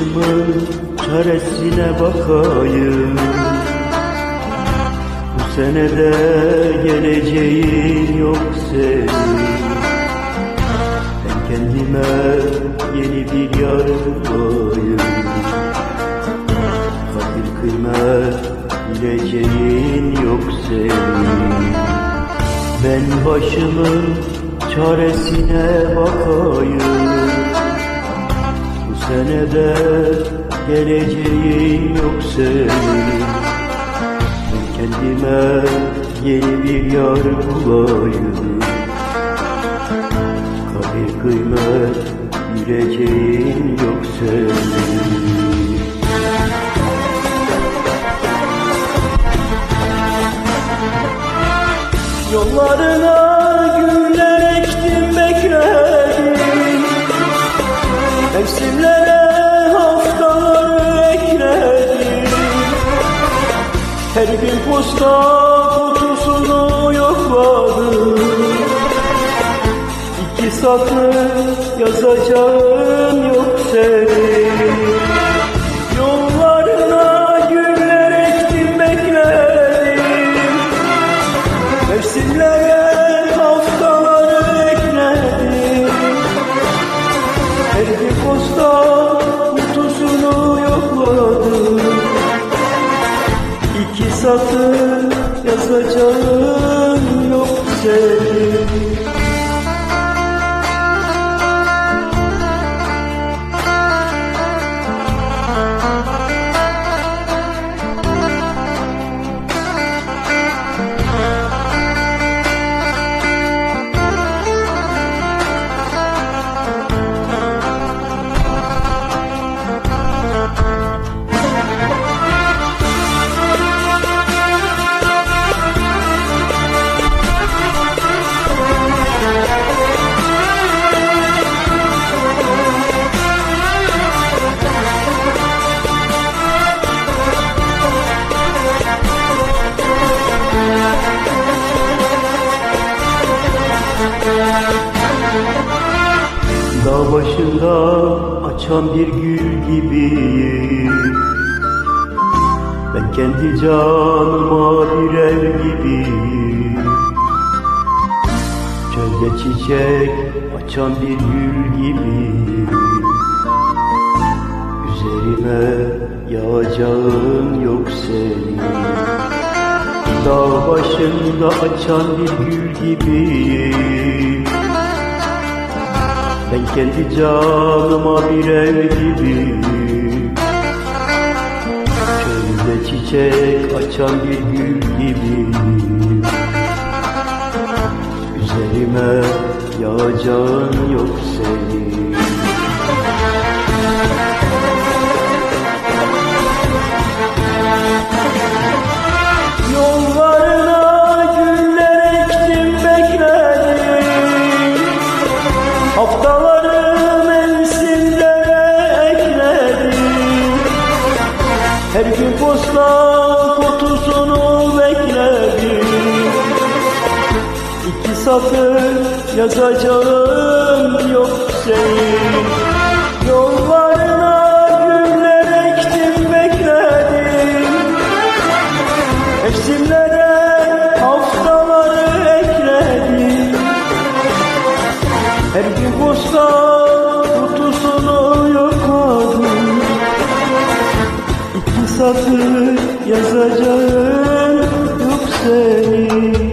başımın çaresine bakayım. Bu senede geleceğin yok senin. Ben kendime yeni bir yar bulayım Kadir kıymet bileceğin yok senin. Ben başımın çaresine bakayım senede geleceğin yok senin. Kendime yeni bir yar bulayım. Kadir kıymet bileceğin yok senin. Yollarına Gün posta kutusunu yokladım. İki satır yazacağım yok senin. Yollarına güller ektim bekledim. Mevsimlere haftaları ekledim. Her bir posta kutusunu yokladım İki satır yazacağım Dağ başında açan bir gül gibiyim. Ben kendi canıma bir ev gibiyim. Çölde çiçek açan bir gül gibiyim. Üzerime yağacağın yok senin. Dağ başında açan bir gül gibiyim ben kendi canıma bir ev gibi. Çölde çiçek açan bir gül gibi. Üzerime yağacağın yok senin Her gün posta kutusunu bekledim. İki satır yazacağım yok senin. Yollarına güller ektim bekledim. Mevsimlere haftaları ekledim. Her gün posta Satır yazacağım yok senin